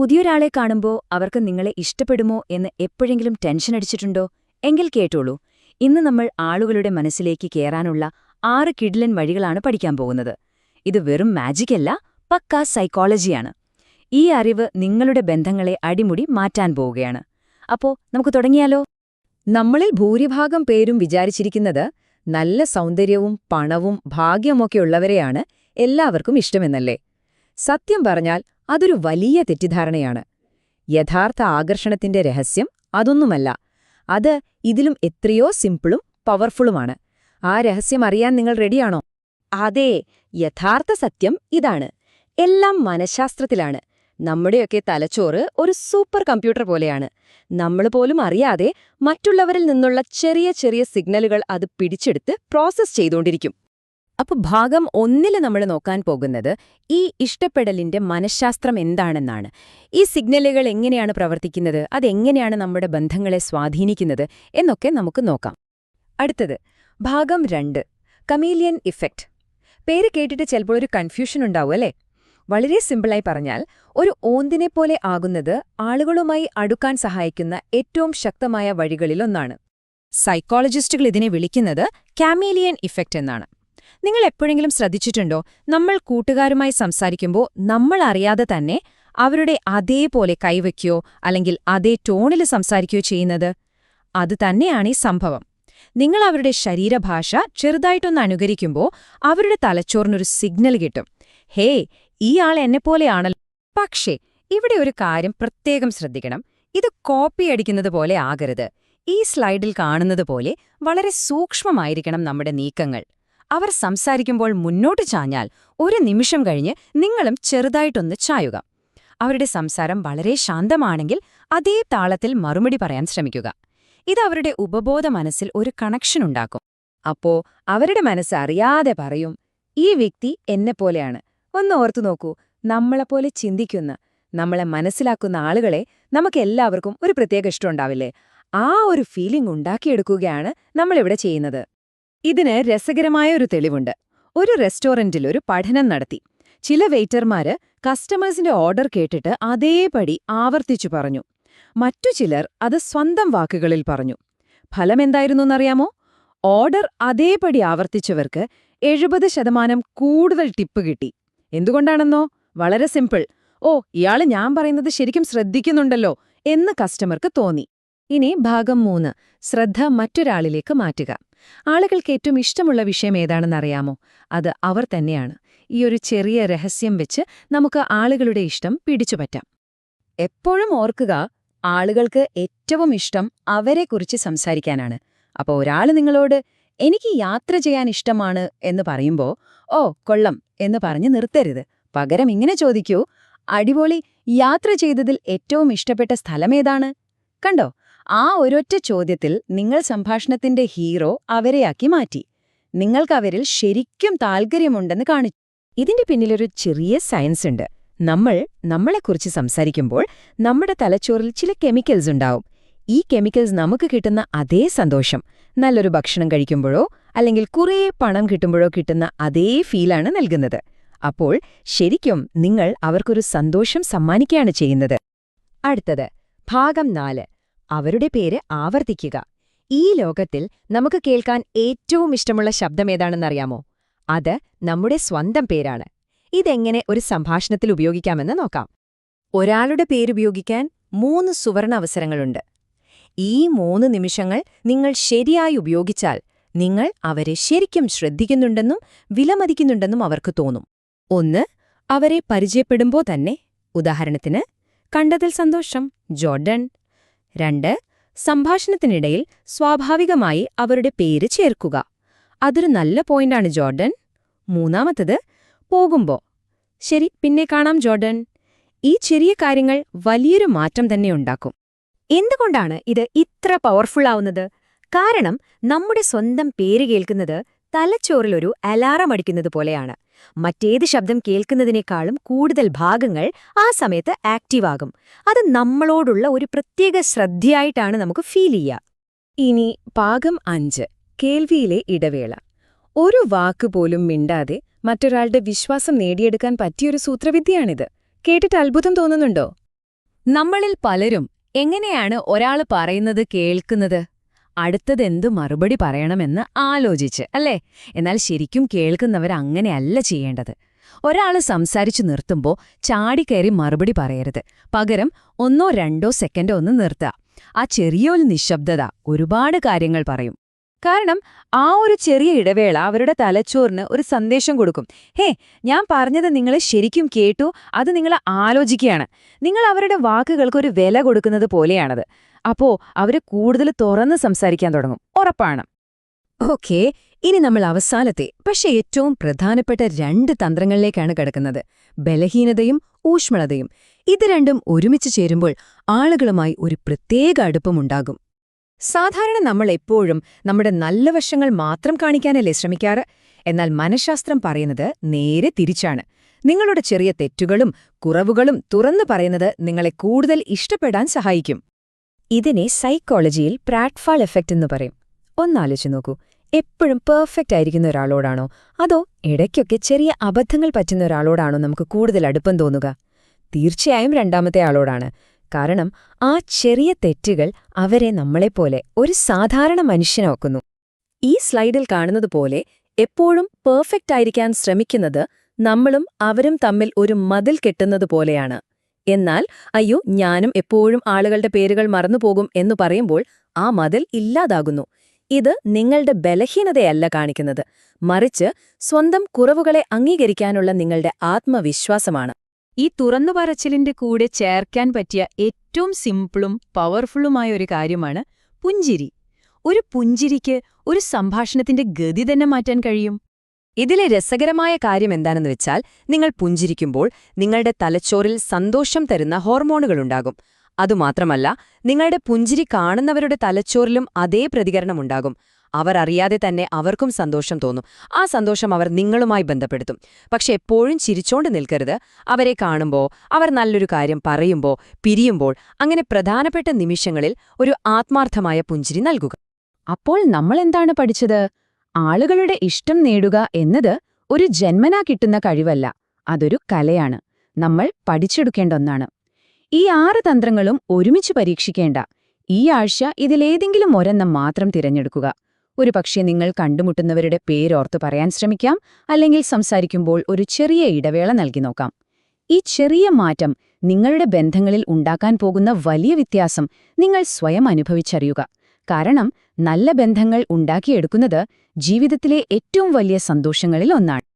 പുതിയൊരാളെ കാണുമ്പോൾ അവർക്ക് നിങ്ങളെ ഇഷ്ടപ്പെടുമോ എന്ന് എപ്പോഴെങ്കിലും ടെൻഷൻ അടിച്ചിട്ടുണ്ടോ? എങ്കിൽ കേട്ടോളൂ. ഇന്ന് നമ്മൾ ആളുകളുടെ മനസ്സിലേക്ക് കയറാനുള്ള ആറ് കിഡിലൻ വഴികളാണ് പഠിക്കാൻ പോകുന്നത്. ഇത് വെറും മാജിക്കല്ല പക്കാ സൈക്കോളജിയാണ് ഈ അറിവ് നിങ്ങളുടെ ബന്ധങ്ങളെ അടിമുടി മാറ്റാൻ പോവുകയാണ്. അപ്പോ നമുക്ക് തുടങ്ങിയാലോ? നമ്മളിൽ ഭൂരിഭാഗം പേരും വിചാരിച്ചിരിക്കുന്നത് നല്ല സൗന്ദര്യവും പണവും ഭാഗ്യമൊക്കെയുള്ളവരെയാണ് എല്ലാവർക്കും ഇഷ്ടമെന്നല്ലേ? സത്യം പറഞ്ഞാൽ അതൊരു വലിയ തെറ്റിദ്ധാരണയാണ്. യഥാർത്ഥ ആകർഷണത്തിന്റെ രഹസ്യം അതൊന്നുമല്ല. അത് ഇതിലും എത്രയോ സിമ്പിളും പവർഫുളുമാണ്. ആ രഹസ്യം അറിയാൻ നിങ്ങൾ റെഡിയാണോ? അതെ യഥാർത്ഥ സത്യം ഇതാണ്. എല്ലാം മനഃശാസ്ത്രത്തിലാണ്. നമ്മുടെയൊക്കെ തലച്ചോറ് ഒരു സൂപ്പർ കമ്പ്യൂട്ടർ പോലെയാണ്. നമ്മൾ പോലും അറിയാതെ മറ്റുള്ളവരിൽ നിന്നുള്ള ചെറിയ ചെറിയ സിഗ്നലുകൾ അത് പിടിച്ചെടുത്ത് പ്രോസസ്സ് ചെയ്തുകൊണ്ടിരിക്കും. അപ്പൊ ഭാഗം ഒന്നിൽ നമ്മൾ നോക്കാൻ പോകുന്നത് ഈ ഇഷ്ടപ്പെടലിന്റെ മനഃശാസ്ത്രം എന്താണെന്നാണ്. ഈ സിഗ്നലുകൾ എങ്ങനെയാണ് പ്രവർത്തിക്കുന്നത് അതെങ്ങനെയാണ് നമ്മുടെ ബന്ധങ്ങളെ സ്വാധീനിക്കുന്നത് എന്നൊക്കെ നമുക്ക് നോക്കാം. അടുത്തത് ഭാഗം രണ്ട് കമീലിയൻ ഇഫക്റ്റ്. പേര് കേട്ടിട്ട് ചിലപ്പോൾ ഒരു കൺഫ്യൂഷൻ ഉണ്ടാവും അല്ലേ? വളരെ സിമ്പിളായി പറഞ്ഞാൽ ഒരു ഓന്തിനെ പോലെ ആകുന്നത് ആളുകളുമായി അടുക്കാൻ സഹായിക്കുന്ന ഏറ്റവും ശക്തമായ വഴികളിലൊന്നാണ്. സൈക്കോളജിസ്റ്റുകൾ ഇതിനെ വിളിക്കുന്നത് കാമീലിയൻ ഇഫക്റ്റ് എന്നാണ്. നിങ്ങൾ എപ്പോഴെങ്കിലും ശ്രദ്ധിച്ചിട്ടുണ്ടോ? നമ്മൾ കൂട്ടുകാരുമായി സംസാരിക്കുമ്പോൾ നമ്മൾ അറിയാതെ തന്നെ അവരുടെ അതേപോലെ കൈവയ്ക്കോ അല്ലെങ്കിൽ അതേ ടോണിൽ സംസാരിക്കുകയോ ചെയ്യുന്നത്? അത് തന്നെയാണ് ഈ സംഭവം. നിങ്ങൾ അവരുടെ ശരീരഭാഷ ചെറുതായിട്ടൊന്ന് അനുകരിക്കുമ്പോൾ അവരുടെ തലച്ചോറിനൊരു സിഗ്നൽ കിട്ടും. ഹേ ഈ ആൾ എന്നെപ്പോലെയാണല്ലോ പക്ഷേ ഇവിടെ ഒരു കാര്യം പ്രത്യേകം ശ്രദ്ധിക്കണം. ഇത് കോപ്പി അടിക്കുന്നത് പോലെ ആകരുത്. ഈ സ്ലൈഡിൽ കാണുന്നത് പോലെ വളരെ സൂക്ഷ്മമായിരിക്കണം നമ്മുടെ നീക്കങ്ങൾ. അവർ സംസാരിക്കുമ്പോൾ മുന്നോട്ട് ചാഞ്ഞാൽ ഒരു നിമിഷം കഴിഞ്ഞ് നിങ്ങളും ചെറുതായിട്ടൊന്ന് ചായുക. അവരുടെ സംസാരം വളരെ ശാന്തമാണെങ്കിൽ അതേ താളത്തിൽ മറുപടി പറയാൻ ശ്രമിക്കുക. ഇത് അവരുടെ ഉപബോധ മനസ്സിൽ ഒരു കണക്ഷൻ ഉണ്ടാക്കും. അപ്പോ അവരുടെ മനസ്സ് അറിയാതെ പറയും ഈ വ്യക്തി എന്നെപ്പോലെയാണ്. ഒന്ന് ഓർത്തു നോക്കൂ നമ്മളെപ്പോലെ ചിന്തിക്കുന്ന നമ്മളെ മനസ്സിലാക്കുന്ന ആളുകളെ നമുക്കെല്ലാവർക്കും ഒരു പ്രത്യേക ഇഷ്ടമുണ്ടാവില്ലേ ആ ഒരു ഫീലിംഗ് ഉണ്ടാക്കിയെടുക്കുകയാണ് നമ്മളിവിടെ ചെയ്യുന്നത്. ഇതിന് രസകരമായ ഒരു തെളിവുണ്ട്. ഒരു റെസ്റ്റോറന്റിൽ ഒരു പഠനം നടത്തി. ചില വെയിറ്റർമാര് കസ്റ്റമേഴ്സിന്റെ ഓർഡർ കേട്ടിട്ട് അതേപടി ആവർത്തിച്ചു പറഞ്ഞു. മറ്റു ചിലർ അത് സ്വന്തം വാക്കുകളിൽ പറഞ്ഞു. ഫലമെന്തായിരുന്നറിയാമോ ഓർഡർ അതേപടി ആവർത്തിച്ചവർക്ക് എഴുപത് ശതമാനം കൂടുതൽ ടിപ്പ് കിട്ടി. എന്തുകൊണ്ടാണെന്നോ? വളരെ സിമ്പിൾ. ഓ ഇയാൾ ഞാൻ പറയുന്നത് ശരിക്കും ശ്രദ്ധിക്കുന്നുണ്ടല്ലോ എന്ന് കസ്റ്റമർക്ക് തോന്നി. ഇനി ഭാഗം മൂന്ന്. ശ്രദ്ധ മറ്റൊരാളിലേക്ക് മാറ്റുക. ആളുകൾക്ക് ഏറ്റവും ഇഷ്ടമുള്ള വിഷയം ഏതാണെന്നറിയാമോ? അത് അവർ തന്നെയാണ്. ഈ ഒരു ചെറിയ രഹസ്യം വെച്ച് നമുക്ക് ആളുകളുടെ ഇഷ്ടം പിടിച്ചുപറ്റാം എപ്പോഴും ഓർക്കുക ആളുകൾക്ക് ഏറ്റവും ഇഷ്ടം അവരെക്കുറിച്ച് സംസാരിക്കാനാണ്. അപ്പോൾ ഒരാൾ നിങ്ങളോട് എനിക്ക് യാത്ര ചെയ്യാൻ ഇഷ്ടമാണ് എന്ന് പറയുമ്പോൾ ഓ കൊള്ളം എന്ന് പറഞ്ഞ് നിർത്തരുത്. പകരം ഇങ്ങനെ ചോദിക്കൂ അടിപൊളി യാത്ര ചെയ്തതിൽ ഏറ്റവും ഇഷ്ടപ്പെട്ട സ്ഥലമേതാണ് കണ്ടോ? ആ ഒരൊറ്റ ചോദ്യത്തിൽ നിങ്ങൾ സംഭാഷണത്തിന്റെ ഹീറോ അവരെയാക്കി മാറ്റി. നിങ്ങൾക്കവരിൽ ശരിക്കും താൽപ്പര്യമുണ്ടെന്ന് കാണിച്ചു ഇതിന്റെ പിന്നിലൊരു ചെറിയ സയൻസ് ഉണ്ട്. നമ്മൾ നമ്മളെക്കുറിച്ച് സംസാരിക്കുമ്പോൾ നമ്മുടെ തലച്ചോറിൽ ചില കെമിക്കൽസ് ഉണ്ടാവും. ഈ കെമിക്കൽസ് നമുക്ക് കിട്ടുന്ന അതേ സന്തോഷം. നല്ലൊരു ഭക്ഷണം കഴിക്കുമ്പോഴോ അല്ലെങ്കിൽ കുറേ പണം കിട്ടുമ്പോഴോ കിട്ടുന്ന അതേ ഫീലാണ് നൽകുന്നത്. അപ്പോൾ ശരിക്കും നിങ്ങൾ അവർക്കൊരു സന്തോഷം സമ്മാനിക്കുകയാണ് ചെയ്യുന്നത്. അടുത്തത് ഭാഗം നാല്. അവരുടെ പേര് ആവർത്തിക്കുക. ഈ ലോകത്തിൽ നമുക്ക് കേൾക്കാൻ ഏറ്റവും ഇഷ്ടമുള്ള ശബ്ദമേതാണെന്നറിയാമോ അത് നമ്മുടെ സ്വന്തം പേരാണ്. ഇതെങ്ങനെ ഒരു സംഭാഷണത്തിൽ ഉപയോഗിക്കാമെന്ന് നോക്കാം. ഒരാളുടെ പേരുപയോഗിക്കാൻ മൂന്ന് സുവർണ അവസരങ്ങളുണ്ട്. ഈ മൂന്ന് നിമിഷങ്ങൾ നിങ്ങൾ ശരിയായി ഉപയോഗിച്ചാൽ നിങ്ങൾ അവരെ ശരിക്കും ശ്രദ്ധിക്കുന്നുണ്ടെന്നും വിലമതിക്കുന്നുണ്ടെന്നും അവർക്ക് തോന്നും. ഒന്ന് അവരെ പരിചയപ്പെടുമ്പോൾ തന്നെ. ഉദാഹരണത്തിന് കണ്ടതിൽ സന്തോഷം ജോർഡൻ. രണ്ട് സംഭാഷണത്തിനിടയിൽ സ്വാഭാവികമായി അവരുടെ പേര് ചേർക്കുക. അതൊരു നല്ല പോയിന്റാണ് ജോർഡൻ. മൂന്നാമത്തത് പോകുമ്പോ. ശരി പിന്നെ കാണാം ജോർഡൻ. ഈ ചെറിയ കാര്യങ്ങൾ വലിയൊരു മാറ്റം തന്നെ ഉണ്ടാക്കും. എന്തുകൊണ്ടാണ് ഇത് ഇത്ര പവർഫുൾ ആവുന്നത്? കാരണം നമ്മുടെ സ്വന്തം പേര് കേൾക്കുന്നത് തലച്ചോറിലൊരു അലാറം അടിക്കുന്നത് പോലെയാണ്. മറ്റേത് ശബ്ദം കേൾക്കുന്നതിനേക്കാളും കൂടുതൽ ഭാഗങ്ങൾ ആ സമയത്ത് ആക്റ്റീവാകും അത് നമ്മളോടുള്ള ഒരു പ്രത്യേക ശ്രദ്ധയായിട്ടാണ് നമുക്ക് ഫീൽ ചെയ്യുക ഇനി പാകം അഞ്ച് കേൾവിയിലെ ഇടവേള. ഒരു വാക്ക് പോലും മിണ്ടാതെ മറ്റൊരാളുടെ വിശ്വാസം നേടിയെടുക്കാൻ പറ്റിയൊരു സൂത്രവിദ്യയാണിത്. കേട്ടിട്ട് അത്ഭുതം തോന്നുന്നുണ്ടോ? നമ്മളിൽ പലരും എങ്ങനെയാണ് ഒരാൾ പറയുന്നത് കേൾക്കുന്നത്? അടുത്തതെന്തു മറുപടി പറയണമെന്ന് ആലോചിച്ച് അല്ലേ? എന്നാൽ ശരിക്കും കേൾക്കുന്നവർ അങ്ങനെയല്ല ചെയ്യേണ്ടത്. ഒരാൾ സംസാരിച്ചു നിർത്തുമ്പോൾ ചാടിക്കയറി മറുപടി പറയരുത്. പകരം ഒന്നോ രണ്ടോ സെക്കൻഡോ ഒന്ന് നിർത്തുക. ആ ചെറിയൊരു നിശബ്ദത ഒരുപാട് കാര്യങ്ങൾ പറയും. കാരണം ആ ഒരു ചെറിയ ഇടവേള അവരുടെ തലച്ചോറിന് ഒരു സന്ദേശം കൊടുക്കും. ഹേ ഞാൻ പറഞ്ഞത് നിങ്ങൾ ശരിക്കും കേട്ടു അത് നിങ്ങൾ ആലോചിക്കുകയാണ്. നിങ്ങൾ അവരുടെ വാക്കുകൾക്ക് ഒരു വില കൊടുക്കുന്നത് പോലെയാണത്. അപ്പോ അവർ കൂടുതൽ തുറന്ന് സംസാരിക്കാൻ തുടങ്ങും. ഉറപ്പാണ്. ഓക്കേ ഇനി നമ്മൾ അവസാനത്തെ പക്ഷെ ഏറ്റവും പ്രധാനപ്പെട്ട രണ്ട് തന്ത്രങ്ങളിലേക്കാണ് കിടക്കുന്നത്. ബലഹീനതയും ഊഷ്മളതയും. ഇത് രണ്ടും ഒരുമിച്ച് ചേരുമ്പോൾ ആളുകളുമായി ഒരു പ്രത്യേക അടുപ്പമുണ്ടാകും. സാധാരണ നമ്മൾ എപ്പോഴും നമ്മുടെ നല്ല വശങ്ങൾ മാത്രം കാണിക്കാനല്ലേ ശ്രമിക്കാറ്? എന്നാൽ മനഃശാസ്ത്രം പറയുന്നത് നേരെ തിരിച്ചാണ്. നിങ്ങളുടെ ചെറിയ തെറ്റുകളും കുറവുകളും തുറന്നു പറയുന്നത് നിങ്ങളെ കൂടുതൽ ഇഷ്ടപ്പെടാൻ സഹായിക്കും. ഇതിനെ സൈക്കോളജിയിൽ പ്രാറ്റ്ഫാൾ എഫക്റ്റ് എന്ന് പറയും. ഒന്നാലോചിച്ച് നോക്കൂ. എപ്പോഴും പെർഫെക്റ്റ് ആയിരിക്കുന്ന ഒരാളോടാണോ? അതോ ഇടയ്ക്കൊക്കെ ചെറിയ അബദ്ധങ്ങൾ പറ്റുന്ന ഒരാളോടാണോ നമുക്ക് കൂടുതൽ അടുപ്പം തോന്നുക? തീർച്ചയായും രണ്ടാമത്തെ ആളോടാണ്. കാരണം ആ ചെറിയ തെറ്റുകൾ അവരെ നമ്മളെപ്പോലെ ഒരു സാധാരണ മനുഷ്യനാക്കുന്നു. ഈ സ്ലൈഡിൽ കാണുന്നത് പോലെ എപ്പോഴും പെർഫെക്റ്റ് ആയിരിക്കാൻ ശ്രമിക്കുന്നത് നമ്മളും അവരും തമ്മിൽ ഒരു മതിൽ കെട്ടുന്നത് പോലെയാണ്. എന്നാൽ അയ്യോ ഞാനും എപ്പോഴും ആളുകളുടെ പേരുകൾ മറന്നുപോകും എന്നു പറയുമ്പോൾ ആ മതിൽ ഇല്ലാതാകുന്നു. ഇത് നിങ്ങളുടെ ബലഹീനതയല്ല കാണിക്കുന്നത്. മറിച്ച് സ്വന്തം കുറവുകളെ അംഗീകരിക്കാനുള്ള നിങ്ങളുടെ ആത്മവിശ്വാസമാണ്. ഈ തുറന്നു പറച്ചിലിന്റെ കൂടെ ചേർക്കാൻ പറ്റിയ ഏറ്റവും സിംപിളും പവർഫുള്ളുമായ ഒരു കാര്യമാണ് പുഞ്ചിരി. ഒരു പുഞ്ചിരിക്ക് ഒരു സംഭാഷണത്തിന്റെ ഗതി തന്നെ മാറ്റാൻ കഴിയും. ഇതിലെ രസകരമായ കാര്യം എന്താണെന്ന് വെച്ചാൽ നിങ്ങൾ പുഞ്ചിരിക്കുമ്പോൾ നിങ്ങളുടെ തലച്ചോറിൽ സന്തോഷം തരുന്ന ഹോർമോണുകളുണ്ടാകും അതുമാത്രമല്ല നിങ്ങളുടെ പുഞ്ചിരി കാണുന്നവരുടെ തലച്ചോറിലും അതേ പ്രതികരണമുണ്ടാകും അവർ അറിയാതെ തന്നെ അവർക്കും സന്തോഷം തോന്നും. ആ സന്തോഷം അവർ നിങ്ങളുമായി ബന്ധപ്പെടുത്തും. പക്ഷെ എപ്പോഴും ചിരിച്ചോണ്ട് നിൽക്കരുത്. അവരെ കാണുമ്പോൾ അവർ നല്ലൊരു കാര്യം പറയുമ്പോൾ പിരിയുമ്പോൾ അങ്ങനെ പ്രധാനപ്പെട്ട നിമിഷങ്ങളിൽ ഒരു ആത്മാർത്ഥമായ പുഞ്ചിരി നൽകുക. അപ്പോൾ നമ്മൾ എന്താണ് പഠിച്ചത്? ആളുകളുടെ ഇഷ്ടം നേടുക എന്നത് ഒരു ജന്മനാ കിട്ടുന്ന കഴിവല്ല. അതൊരു കലയാണ്. നമ്മൾ പഠിച്ചെടുക്കേണ്ട ഒന്നാണ്. ഈ ആറ് തന്ത്രങ്ങളും ഒരുമിച്ച് പരീക്ഷിക്കേണ്ട. ഈ ആഴ്ച ഇതിലേതെങ്കിലും ഒരെണ്ണം മാത്രം തിരഞ്ഞെടുക്കുക. ഒരു പക്ഷേ നിങ്ങൾ കണ്ടുമുട്ടുന്നവരുടെ പേരോർത്ത് പറയാൻ ശ്രമിക്കാം അല്ലെങ്കിൽ സംസാരിക്കുമ്പോൾ ഒരു ചെറിയ ഇടവേള നൽകി നോക്കാം. ഈ ചെറിയ മാറ്റം നിങ്ങളുടെ ബന്ധങ്ങളിൽ ഉണ്ടാക്കാൻ പോകുന്ന വലിയ വ്യത്യാസം നിങ്ങൾ സ്വയം അനുഭവിച്ചറിയുക. കാരണം നല്ല ബന്ധങ്ങൾ ഉണ്ടാക്കിയെടുക്കുന്നത് ജീവിതത്തിലെ ഏറ്റവും വലിയ സന്തോഷങ്ങളിൽ ഒന്നാണ്.